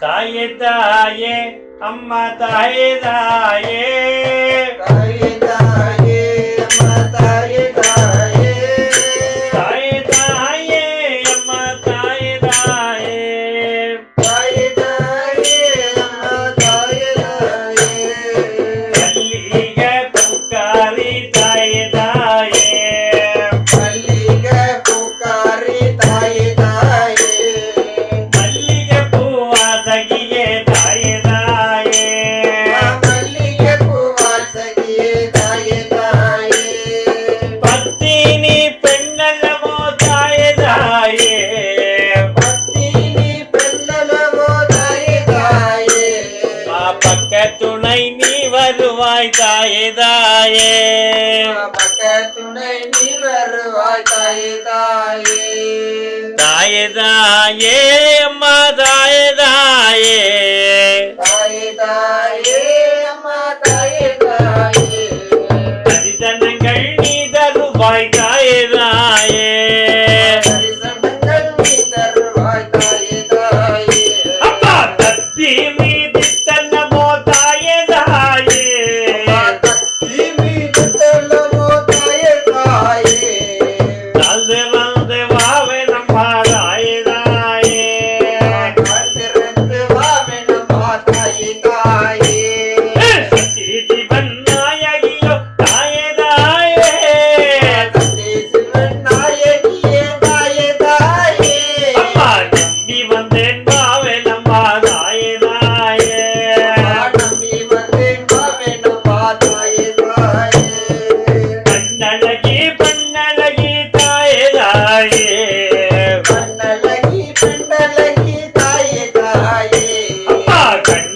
தாயே தாயே அம்மா தாயே தாயே. தாயே పెన్నెలమో దాయే దాయే துணை நீ வருவாய் தாயே தாயே துணை நீ வருவாய் தாயே தாயே தாயே தாயே அம்மா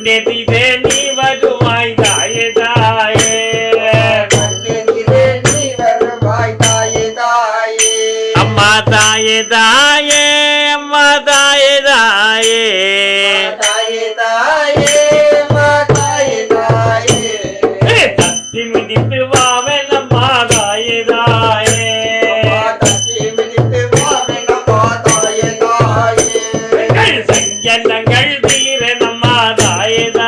கண்ணெதிரே நீ வருவாய் தாயே தாயே. கண்ணெதிரே நீ வருவாய் தாயே தாயே. அம்மா தாயே தாயே. ಬೀರನಮ್ಮ ತಾಯದ